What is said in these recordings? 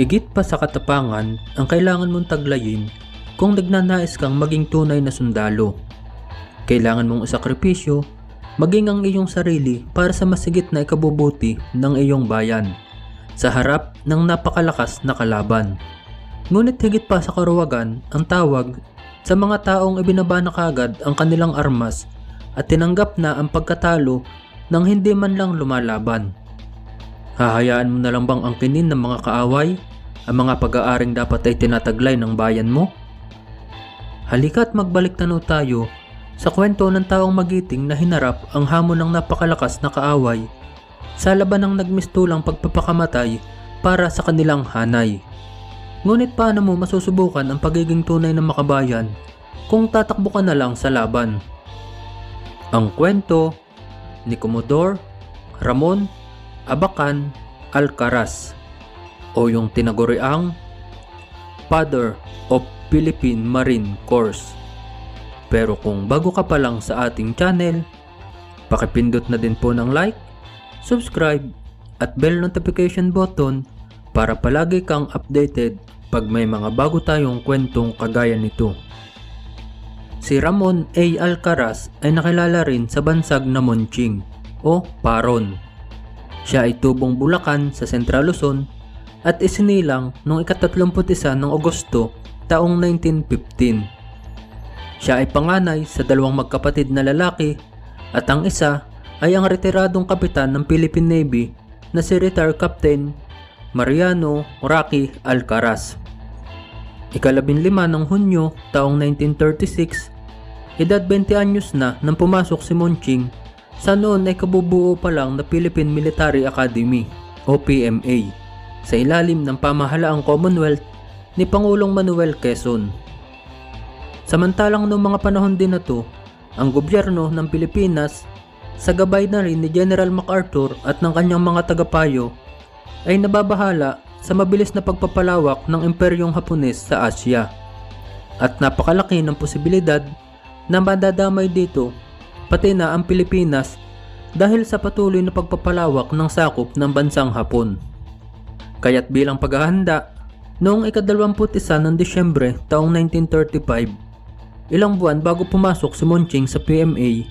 Higit pa sa katapangan ang kailangan mong taglayin kung nagnanais kang maging tunay na sundalo. Kailangan mong isakripisyo maging ang iyong sarili para sa masigit na ikabubuti ng iyong bayan sa harap ng napakalakas na kalaban. Ngunit higit pa sa karuwagan ang tawag sa mga taong ibinaba na kagad ang kanilang armas at tinanggap na ang pagkatalo nang hindi man lang lumalaban. Hahayaan mo na lang bang angkinin ng mga kaaway ang mga pag-aaring dapat ay tinataglay ng bayan mo? Halika't magbalik tanaw tayo sa kwento ng taong magiting na hinarap ang hamon ng napakalakas na kaaway sa laban ng nagmistulang pagpapakamatay para sa kanilang hanay. Ngunit paano mo masusubukan ang pagiging tunay ng makabayan kung tatakbo ka na lang sa laban? Ang kwento ni Commodore Ramon Abacan Alcaraz o yung tinaguriang Father of Philippine Marine Corps. Pero kung bago ka pa lang sa ating channel, pakipindot na din po ng like, subscribe at bell notification button para palagi kang updated pag may mga bago tayong kwentong kagaya nito. Si Ramon A. Alcaraz ay nakilala rin sa bansag na Monching o Paron. Siya ay tubong Bulacan sa Central Luzon at isinilang noong ikatatlumput-isa ng Agosto taong 1915. Siya ay panganay sa dalawang magkapatid na lalaki at ang isa ay ang retiradong kapitan ng Philippine Navy na si Retired Captain Mariano Rocky Alcaraz. Ikalabing lima ng Hunyo taong 1936, edad 20 anyos na nang pumasok si Monching sa noon ay kabubuo pa lang na Philippine Military Academy o PMA sa ilalim ng pamahalaang Commonwealth ni Pangulong Manuel Quezon. Samantalang noong mga panahon din na to, ang gobyerno ng Pilipinas sa gabay na rin ni General MacArthur at ng kanyang mga tagapayo ay nababahala sa mabilis na pagpapalawak ng imperyong Hapones sa Asya. At napakalaki ng posibilidad na madadamay dito pati na ang Pilipinas dahil sa patuloy na pagpapalawak ng sakop ng bansang Hapon. Kaya't bilang paghahanda, noong ikadalawamput-isa ng Disyembre taong 1935, ilang buwan bago pumasok si Monching sa PMA,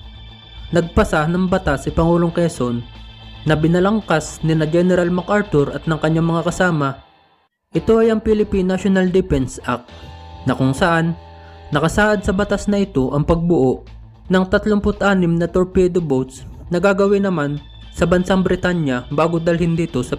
nagpasa ng batas si Pangulong Quezon na binalangkas ni na General MacArthur at ng kanyang mga kasama. Ito ay ang Philippine National Defense Act na kung saan nakasaad sa batas na ito ang pagbuo ng 36 na torpedo boats na gagawin naman sa bansang Britanya bago dalhin dito sa